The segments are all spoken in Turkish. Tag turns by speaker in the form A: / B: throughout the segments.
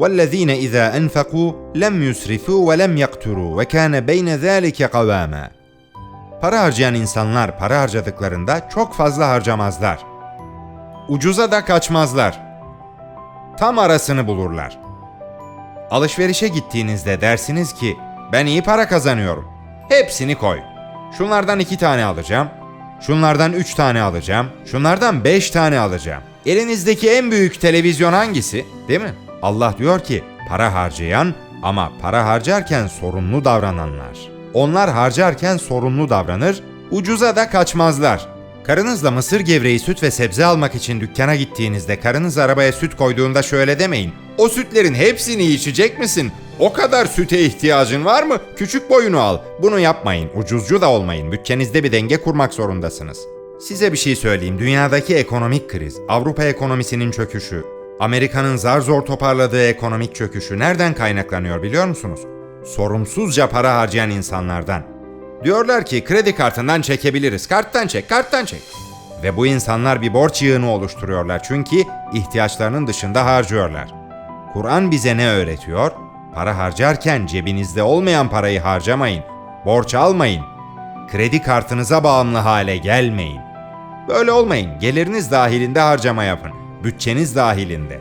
A: وَالَّذ۪ينَ اِذَا اَنْفَقُوا لَمْ يُسْرِفُوا وَلَمْ يَقْتُرُوا وَكَانَ بَيْنَ ذَٰلِكَ قَوَامًا Para harcayan insanlar para harcadıklarında çok fazla harcamazlar. Ucuza da kaçmazlar. Tam arasını bulurlar. Alışverişe gittiğinizde dersiniz ki ben iyi para kazanıyorum. Hepsini koy. Şunlardan iki tane alacağım. Şunlardan üç tane alacağım. Şunlardan beş tane alacağım. Elinizdeki en büyük televizyon hangisi? Değil mi? Allah diyor ki para harcayan ama para harcarken sorumlu davrananlar. Onlar harcarken sorumlu davranır, ucuza da kaçmazlar. Karınızla mısır gevreği, süt ve sebze almak için dükkana gittiğinizde karınız arabaya süt koyduğunda şöyle demeyin. O sütlerin hepsini içecek misin? O kadar süte ihtiyacın var mı? Küçük boyunu al. Bunu yapmayın. Ucuzcu da olmayın. Bütçenizde bir denge kurmak zorundasınız. Size bir şey söyleyeyim. Dünyadaki ekonomik kriz, Avrupa ekonomisinin çöküşü, Amerika'nın zar zor toparladığı ekonomik çöküşü nereden kaynaklanıyor biliyor musunuz? Sorumsuzca para harcayan insanlardan. Diyorlar ki kredi kartından çekebiliriz. Karttan çek, karttan çek. Ve bu insanlar bir borç yığını oluşturuyorlar çünkü ihtiyaçlarının dışında harcıyorlar. Kur'an bize ne öğretiyor? Para harcarken cebinizde olmayan parayı harcamayın. Borç almayın. Kredi kartınıza bağımlı hale gelmeyin. Böyle olmayın. Geliriniz dahilinde harcama yapın Bütçeniz dahilinde.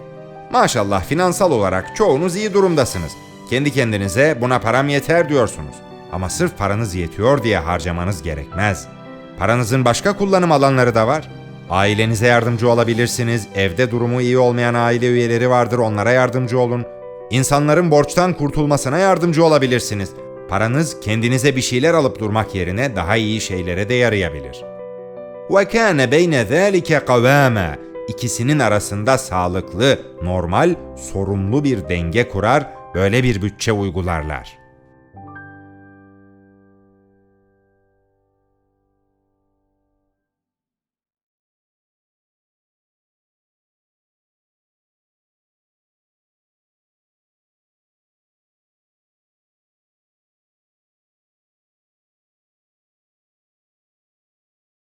A: Maşallah finansal olarak çoğunuz iyi durumdasınız. Kendi kendinize buna param yeter diyorsunuz. Ama sırf paranız yetiyor diye harcamanız gerekmez. Paranızın başka kullanım alanları da var. Ailenize yardımcı olabilirsiniz. Evde durumu iyi olmayan aile üyeleri vardır, onlara yardımcı olun. İnsanların borçtan kurtulmasına yardımcı olabilirsiniz. Paranız kendinize bir şeyler alıp durmak yerine daha iyi şeylere de yarayabilir. وَكَانَ بَيْنَ ذَٰلِكَ قَوَامًا İkisinin arasında sağlıklı, normal, sorumlu bir denge kurar, böyle bir bütçe uygularlar.